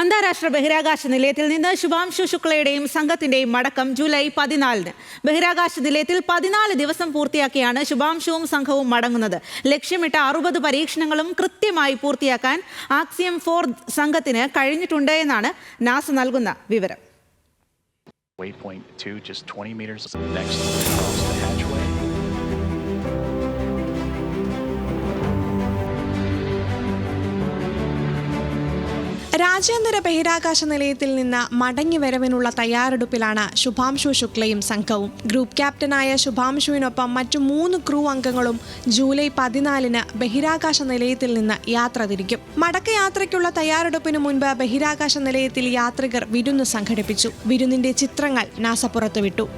അന്താരാഷ്ട്ര ബഹിരാകാശ നിലയത്തിൽ നിന്ന് ശുഭാംശു ശുക്ലയുടെയും സംഘത്തിന്റെയും മടക്കം ജൂലൈ പതിനാലിന്. ബഹിരാകാശ നിലയത്തിൽ പതിനാല് ദിവസം പൂർത്തിയാക്കിയാണ് ശുഭാംശുവും സംഘവും മടങ്ങുന്നത്. ലക്ഷ്യമിട്ട അറുപത് പരീക്ഷണങ്ങളും കൃത്യമായി പൂർത്തിയാക്കാൻ ആക്സിയം ഫോർ സംഘത്തിന് കഴിഞ്ഞിട്ടുണ്ട് എന്നാണ് നാസ നൽകുന്ന വിവരം. രാജ്യാന്തര ബഹിരാകാശ നിലയത്തിൽ നിന്ന് മടങ്ങി വരവിനുള്ള തയ്യാറെടുപ്പിലാണ് ശുഭാംശു ശുക്ലയും സംഘവും. ഗ്രൂപ്പ് ക്യാപ്റ്റനായ ശുഭാംശുവിനൊപ്പം മറ്റു മൂന്ന് ക്രൂ അംഗങ്ങളും ജൂലൈ പതിനാലിന് ബഹിരാകാശ നിലയത്തിൽ നിന്ന് യാത്ര തിരിക്കും. മടക്കയാത്രയ്ക്കുള്ള തയ്യാറെടുപ്പിന് മുൻപ് ബഹിരാകാശ നിലയത്തിൽ യാത്രികർ വിരുന്ന് സംഘടിപ്പിച്ചു. വിരുന്നിന്റെ ചിത്രങ്ങൾ നാസ പുറത്തുവിട്ടു.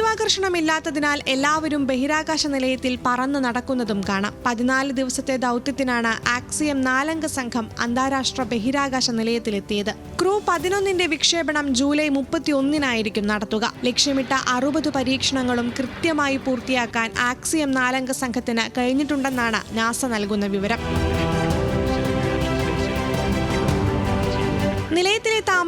ഗുരുത്വാകർഷണമില്ലാത്തതിനാൽ എല്ലാവരും ബഹിരാകാശ നിലയത്തിൽ പറന്നു നടക്കുന്നതും കാണാം. പതിനാല് ദിവസത്തെ ദൗത്യത്തിനാണ് ആക്സിയം നാലംഗ സംഘം അന്താരാഷ്ട്ര ബഹിരാകാശ നിലയത്തിലെത്തിയത്. ക്രൂ പതിനൊന്നിന്റെ വിക്ഷേപണം ജൂലൈ മുപ്പത്തി ഒന്നിനായിരിക്കും നടത്തുക. ലക്ഷ്യമിട്ട അറുപത് പരീക്ഷണങ്ങളും കൃത്യമായി പൂർത്തിയാക്കാൻ ആക്സിയം നാലംഗ സംഘത്തിന് കഴിഞ്ഞിട്ടുണ്ടെന്നാണ് നാസ നൽകുന്ന വിവരം.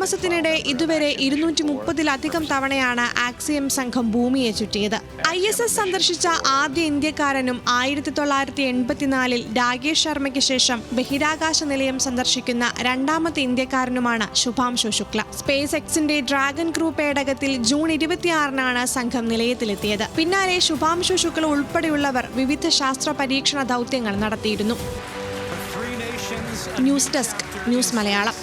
താമസത്തിനിടെ ഇതുവരെ ഇരുന്നൂറ്റി മുപ്പതിലധികം തവണയാണ് ആക്സിയം സംഘം ഭൂമിയെ ചുറ്റിയത്. ഐ എസ് എസ് സന്ദർശിച്ച ആദ്യ ഇന്ത്യക്കാരനും ആയിരത്തി തൊള്ളായിരത്തി എൺപത്തിനാലിൽ രാകേഷ് ശർമ്മയ്ക്ക് ശേഷം ബഹിരാകാശ നിലയം സന്ദർശിക്കുന്ന രണ്ടാമത്തെ ഇന്ത്യക്കാരനുമാണ് ശുഭാംശു ശുക്ല. സ്പേസ് എക്സിന്റെ ഡ്രാഗൺ ക്രൂ പേടകത്തിൽ ജൂൺ ഇരുപത്തിയാറിനാണ് സംഘം നിലയത്തിലെത്തിയത്. പിന്നാലെ ശുഭാംശു ശുക്ല ഉൾപ്പെടെയുള്ളവർ വിവിധ ശാസ്ത്ര പരീക്ഷണ ദൗത്യങ്ങൾ നടത്തിയിരുന്നു. News desk news Malayalam.